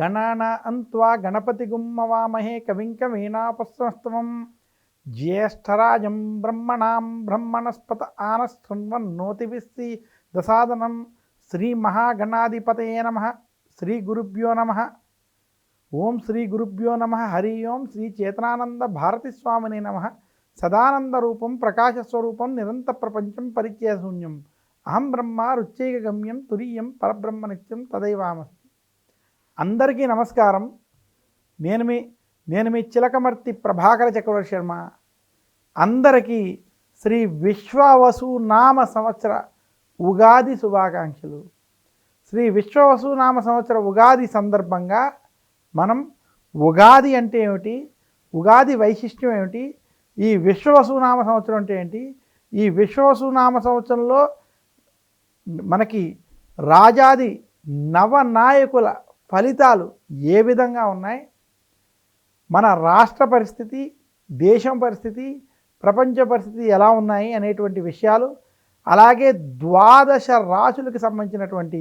గణాన అంత్వా గణపతి గుమ్మవామహే కవింక వీణాపస్వస్తవం జ్యేష్ఠరాజం బ్రహ్మణాం బ్రహ్మణస్పత ఆనశృణ్వన్నోతివిస్సి దసాదనం శ్రీ మహాగణాధిపతయే నమ. శ్రీ గురుభ్యో నమ. ఓం శ్రీ గురుభ్యో నమ. హరి ఓం శ్రీ చేతనానంద భారతిస్వామిని నమ. సదానందరూపం ప్రకాశస్వరూపం నిరంత ప్రపంచం పరిచయశూన్యం అహం బ్రహ్మ రుచైక గమ్యం తురీయం పరబ్రహ్మ నిత్యం తదైవామస్మి అందరికీ నమస్కారం. నేను మీ నేను మీ చిలకమర్తి ప్రభాకర చక్రవర్తి శర్మ. అందరికీ శ్రీ విశ్వవసు నామ సంవత్సర ఉగాది శుభాకాంక్షలు. శ్రీ విశ్వవసు నామ సంవత్సర ఉగాది సందర్భంగా మనం ఉగాది అంటే ఏమిటి? ఉగాది వైశిష్ట్యం ఏమిటి? ఈ విశ్వవసునామ సంవత్సరం అంటే ఏంటి? ఈ విశ్వవసునామ సంవత్సరంలో మనకి రాజాది నవనాయకుల ఫలితాలు ఏ విధంగా ఉన్నాయి? మన రాష్ట్ర పరిస్థితి దేశం పరిస్థితి ప్రపంచ పరిస్థితి ఎలా ఉన్నాయి అనేటువంటి విషయాలు అలాగే ద్వాదశ రాశులకు సంబంధించినటువంటి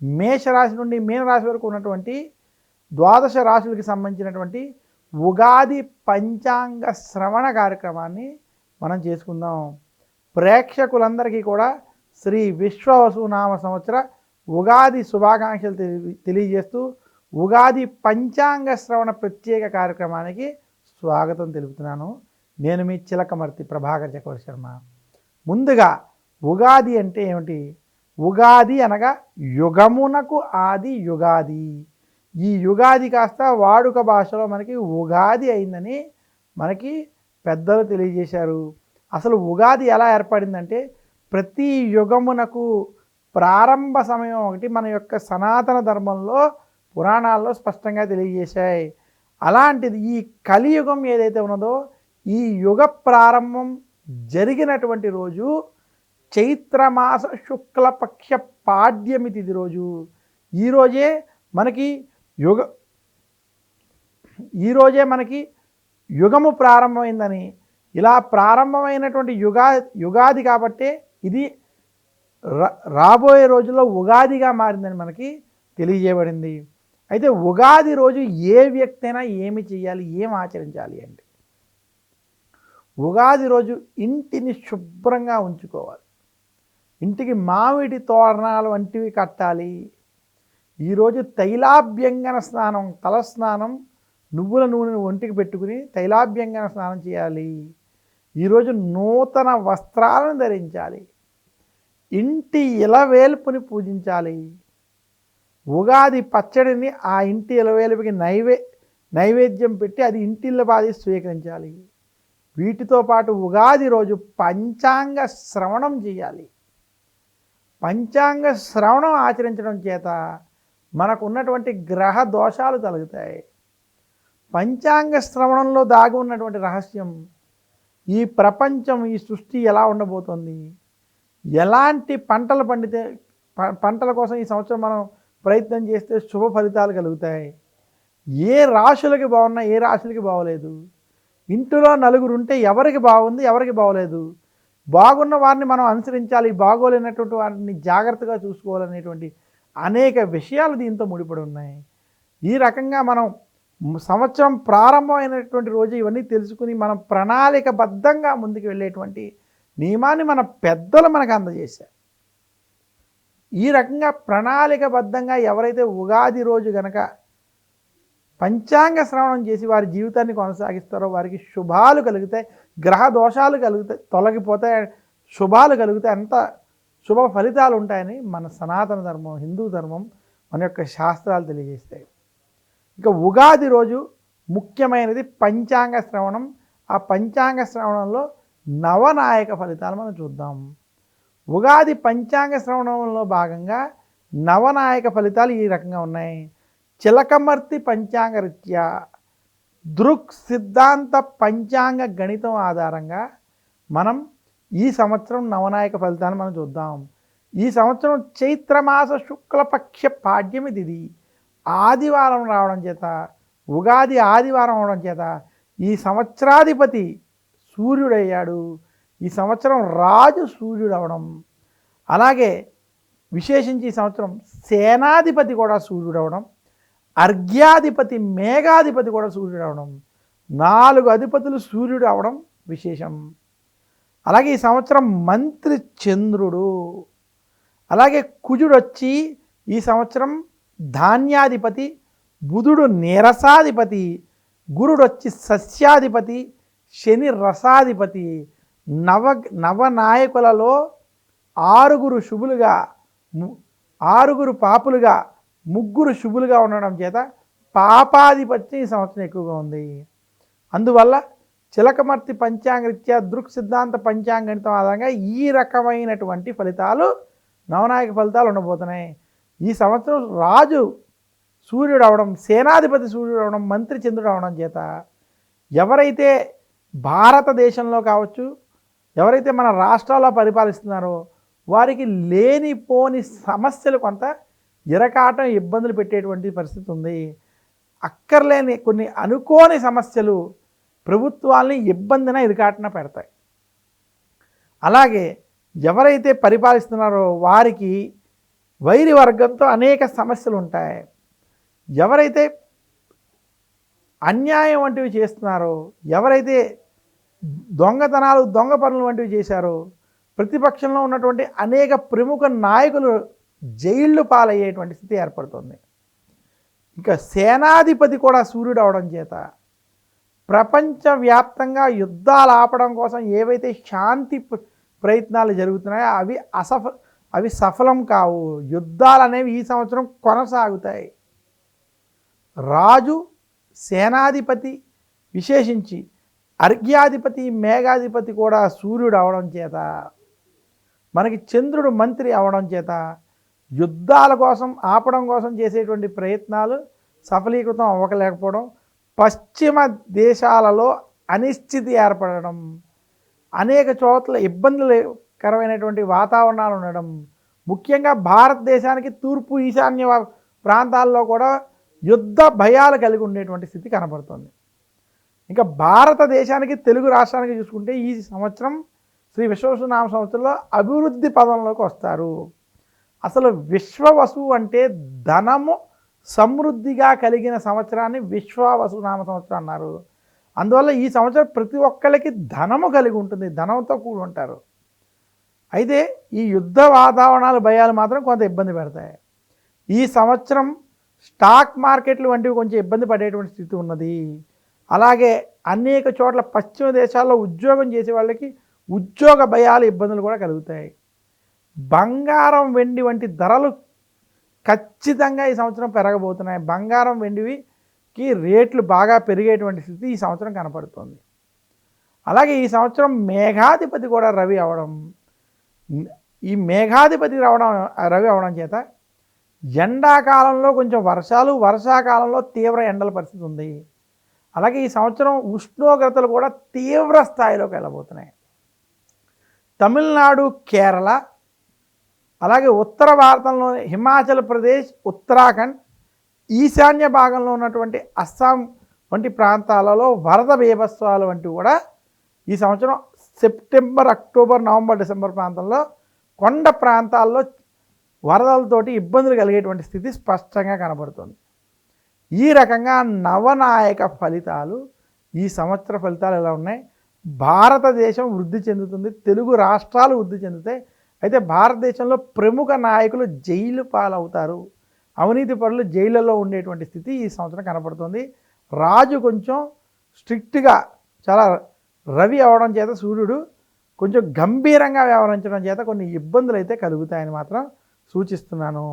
మేషరాశి నుండి మీనరాశి వరకు ఉన్నటువంటి ద్వాదశ రాశులకి సంబంధించినటువంటి ఉగాది పంచాంగ శ్రవణ కార్యక్రమాన్ని మనం చేసుకుందాం. ప్రేక్షకులందరికీ కూడా శ్రీ విశ్వవసునామ సంవత్సర ఉగాది శుభాకాంక్షలు తెలి తెలియజేస్తూ ఉగాది పంచాంగ శ్రవణ ప్రత్యేక కార్యక్రమానికి స్వాగతం తెలుపుతున్నాను. నేను మీ చిలకమర్తి ప్రభాకర్ చక్రవర్తి శర్మ. ముందుగా ఉగాది అంటే ఏమిటి? ఉగాది అనగా యుగమునకు ఆది యుగాది. ఈ యుగాది కాస్త వాడుక భాషలో మనకి ఉగాది అయిందని మనకి పెద్దలు తెలియజేశారు. అసలు ఉగాది ఎలా ఏర్పడిందంటే ప్రతి యుగమునకు ప్రారంభ సమయం ఒకటి మన యొక్క సనాతన ధర్మంలో పురాణాల్లో స్పష్టంగా తెలియజేశాయి. అలాంటిది ఈ కలియుగం ఏదైతే ఉన్నదో ఈ యుగ ప్రారంభం జరిగినటువంటి రోజు చైత్రమాస శుక్లపక్ష పాడ్యమి తిది రోజు. ఈరోజే మనకి యుగ ఈరోజే మనకి యుగము ప్రారంభమైందని. ఇలా ప్రారంభమైనటువంటి యుగా యుగాది కాబట్టే ఇది రాబోయే రోజుల్లో ఉగాదిగా మారిందని మనకి తెలియజేయబడింది. అయితే ఉగాది రోజు ఏ వ్యక్తి అయినా ఏమి చేయాలి ఏం ఆచరించాలి అంటే? ఉగాది రోజు ఇంటిని శుభ్రంగా ఉంచుకోవాలి. ఇంటికి మామిడి తోరణాలు వంటివి కట్టాలి. ఈరోజు తైలాభ్యంగన స్నానం తల స్నానం నువ్వుల నూనెను ఒంటికి పెట్టుకుని తైలాభ్యంగన స్నానం చేయాలి. ఈరోజు నూతన వస్త్రాలను ధరించాలి. ఇంటి ఇలవేల్పుని పూజించాలి. ఉగాది పచ్చడిని ఆ ఇంటి ఇలవేలుపుకి నైవే నైవేద్యం పెట్టి అది ఇంటిల్ల బాధి స్వీకరించాలి. వీటితో పాటు ఉగాది రోజు పంచాంగ శ్రవణం చేయాలి. పంచాంగ శ్రవణం ఆచరించడం చేత మనకు ఉన్నటువంటి గ్రహ దోషాలు తొలగుతాయి. పంచాంగ శ్రవణంలో దాగి ఉన్నటువంటి రహస్యం ఈ ప్రపంచం ఈ సృష్టి ఎలా ఉండబోతోంది? ఎలాంటి పంటలు పండితే ప- పంటల కోసం ఈ సంవత్సరం మనం ప్రయత్నం చేస్తే శుభ ఫలితాలు కలుగుతాయి. ఏ రాశులకి బాగున్నా ఏ రాశులకి బాగోలేదు. ఇంటిలో నలుగురు ఉంటే ఎవరికి బాగుంది ఎవరికి బాగోలేదు. బాగున్న వారిని మనం అనుసరించాలి బాగోలేనటువంటి వారిని జాగ్రత్తగా చూసుకోవాలనేటువంటి అనేక విషయాలు దీంతో ముడిపడి ఉన్నాయి. ఈ రకంగా మనం సంవత్సరం ప్రారంభమైనటువంటి రోజు ఇవన్నీ తెలుసుకుని మనం ప్రణాళికబద్ధంగా ముందుకు వెళ్ళేటువంటి నియమాన్ని మన పెద్దలు మనకు అందజేశారు. ఈ రకంగా ప్రణాళికబద్ధంగా ఎవరైతే ఉగాది రోజు గనక పంచాంగ శ్రవణం చేసి వారి జీవితాన్ని కొనసాగిస్తారో వారికి శుభాలు కలుగుతాయి గ్రహ దోషాలు కలుగుతాయి తొలగిపోతే శుభాలు కలుగుతాయి అంత శుభ ఫలితాలు ఉంటాయని మన సనాతన ధర్మం హిందూ ధర్మం మన యొక్క శాస్త్రాలు తెలియజేస్తాయి. ఇక ఉగాది రోజు ముఖ్యమైనది పంచాంగ శ్రవణం. ఆ పంచాంగ శ్రవణంలో నవనాయక ఫలితాలు మనం చూద్దాం. ఉగాది పంచాంగ శ్రవణంలో భాగంగా నవనాయక ఫలితాలు ఈ రకంగా ఉన్నాయి. చిలకమర్తి పంచాంగ రీత్యా దృక్ సిద్ధాంత పంచాంగ గణితం ఆధారంగా మనం ఈ సంవత్సరం నవనాయక ఫలితాన్ని మనం చూద్దాం. ఈ సంవత్సరం చైత్రమాస శుక్లపక్ష పాడ్యమి తిథి ఆదివారం రావడం చేత ఉగాది ఆదివారం అవడం చేత ఈ సంవత్సరాధిపతి సూర్యుడయ్యాడు. ఈ సంవత్సరం రాజు సూర్యుడు అవడం అలాగే విశేషించి ఈ సంవత్సరం సేనాధిపతి కూడా సూర్యుడు అవడం అర్ఘ్యాధిపతి మేఘాధిపతి కూడా సూర్యుడు అవడం నాలుగు అధిపతులు సూర్యుడు అవడం విశేషం. అలాగే ఈ సంవత్సరం మంత్రి చంద్రుడు. అలాగే కుజుడు వచ్చి ఈ సంవత్సరం ధాన్యాధిపతి బుధుడు నీరసాధిపతి గురుడు వచ్చి సస్యాధిపతి శని రసాధిపతి నవ నవనాయకులలో ఆరుగురు శుభులుగా ఆరుగురు పాపులుగా ముగ్గురు శుభులుగా ఉండడం చేత పాపాధిపత్యం ఈ సంవత్సరం ఎక్కువగా ఉంది. అందువల్ల చిలకమర్తి పంచాంగరీత్యా దృక్ సిద్ధాంత పంచాంగణితం ఆధారంగా ఈ రకమైనటువంటి ఫలితాలు నవనాయక ఫలితాలు ఉండబోతున్నాయి. ఈ సంవత్సరం రాజు సూర్యుడు అవడం సేనాధిపతి సూర్యుడు అవడం మంత్రి చంద్రుడు అవడం చేత ఎవరైతే భారతదేశంలో కావచ్చు ఎవరైతే మన రాష్ట్రాల్లో పరిపాలిస్తున్నారో వారికి లేనిపోని సమస్యలు కొంత ఇరకాటం ఇబ్బందులు పెట్టేటువంటి పరిస్థితి ఉంది. అక్కర్లేని కొన్ని అనుకోని సమస్యలు ప్రభుత్వాల్ని ఇబ్బందిన ఇరకాటన పెడతాయి. అలాగే ఎవరైతే పరిపాలిస్తున్నారో వారికి వైరి వర్గంతో అనేక సమస్యలు ఉంటాయి. ఎవరైతే అన్యాయం వంటివి చేస్తున్నారో ఎవరైతే దొంగతనాలు దొంగ పనులు వంటివి చేశారు. ప్రతిపక్షంలో ఉన్నటువంటి అనేక ప్రముఖ నాయకులు జైళ్ళు పాలయ్యేటువంటి స్థితి ఏర్పడుతుంది. ఇంకా సేనాధిపతి కూడా సూర్యుడు అవడం చేత ప్రపంచవ్యాప్తంగా యుద్ధాలు ఆపడం కోసం ఏవైతే శాంతి ప్రయత్నాలు జరుగుతున్నాయో అవి అసఫ అవి సఫలం కావు. యుద్ధాలు అనేవి ఈ సంవత్సరం కొనసాగుతాయి. రాజు సేనాధిపతి విశేషించి అర్ఘ్యాధిపతి మేఘాధిపతి కూడా సూర్యుడు అవడం చేత మనకి చంద్రుడు మంత్రి అవడం చేత యుద్ధాల కోసం ఆపడం కోసం చేసేటువంటి ప్రయత్నాలు సఫలీకృతం అవ్వకలేకపోవడం పశ్చిమ దేశాలలో అనిశ్చితి ఏర్పడడం అనేక చోట్ల ఇబ్బందులకరమైనటువంటి వాతావరణాలు ఉండడం ముఖ్యంగా భారతదేశానికి తూర్పు ఈశాన్య ప్రాంతాల్లో కూడా యుద్ధ భయాలు కలిగి ఉండేటువంటి స్థితి కనబడుతుంది. ఇంకా భారతదేశానికి తెలుగు రాష్ట్రానికి చూసుకుంటే ఈ సంవత్సరం శ్రీ విశ్వవసునామ సంవత్సరంలో అభివృద్ధి పదంలోకి వస్తారు. అసలు విశ్వవసు అంటే ధనము సమృద్ధిగా కలిగిన సంవత్సరాన్ని విశ్వవసునామ సంవత్సరం అన్నారు. అందువల్ల ఈ సంవత్సరం ప్రతి ఒక్కరికి ధనము కలిగి ఉంటుంది ధనంతో కూడి ఉంటారు అయితే ఈ యుద్ధ వాతావరణాలు భయాలు మాత్రం కొంత ఇబ్బంది పెడతాయి. ఈ సంవత్సరం స్టాక్ మార్కెట్లు వంటివి కొంచెం ఇబ్బంది పడేటువంటి స్థితి ఉన్నది. అలాగే అనేక చోట్ల పశ్చిమ దేశాల్లో ఉద్యోగం చేసే వాళ్ళకి ఉద్యోగ భయాలు ఇబ్బందులు కూడా కలుగుతాయి. బంగారం వెండి వంటి ధరలు ఖచ్చితంగా ఈ సంవత్సరం పెరగబోతున్నాయి. బంగారం వెండివికి రేట్లు బాగా పెరిగేటువంటి స్థితి ఈ సంవత్సరం కనపడుతుంది. అలాగే ఈ సంవత్సరం మేఘాధిపతి కూడా రవి అవడం ఈ మేఘాధిపతి రావడం రవి అవడం చేత ఎండాకాలంలో కొంచెం వర్షాలు వర్షాకాలంలో తీవ్ర ఎండల పరిస్థితి ఉంది. అలాగే ఈ సంవత్సరం ఉష్ణోగ్రతలు కూడా తీవ్ర స్థాయిలోకి వెళ్ళబోతున్నాయి. తమిళనాడు కేరళ అలాగే ఉత్తర భారతంలో హిమాచల్ ప్రదేశ్ ఉత్తరాఖండ్ ఈశాన్య భాగంలో ఉన్నటువంటి అస్సాం వంటి ప్రాంతాలలో వరద బీభత్సవాలు వంటివి కూడా ఈ సంవత్సరం సెప్టెంబర్ అక్టోబర్ నవంబర్ డిసెంబర్ ప్రాంతంలో కొండ ప్రాంతాల్లో వరదలతోటి ఇబ్బందులు కలిగేటువంటి స్థితి స్పష్టంగా కనబడుతుంది. ఈ రకంగా నవనాయక ఫలితాలు ఈ సంవత్సర ఫలితాలు ఎలా ఉన్నాయి? భారతదేశం వృద్ధి చెందుతుంది తెలుగు రాష్ట్రాలు వృద్ధి చెందుతాయి. అయితే భారతదేశంలో ప్రముఖ నాయకులు జైలు పాలవుతారు. అవినీతి పరులు జైళ్ళలో ఉండేటువంటి స్థితి ఈ సంవత్సరం కనపడుతుంది. రాజు కొంచెం స్ట్రిక్ట్గా చాలా రవి అవడం చేత సూర్యుడు కొంచెం గంభీరంగా వ్యవహరించడం చేత కొన్ని ఇబ్బందులు అయితే కలుగుతాయని మాత్రం సూచిస్తున్నాను.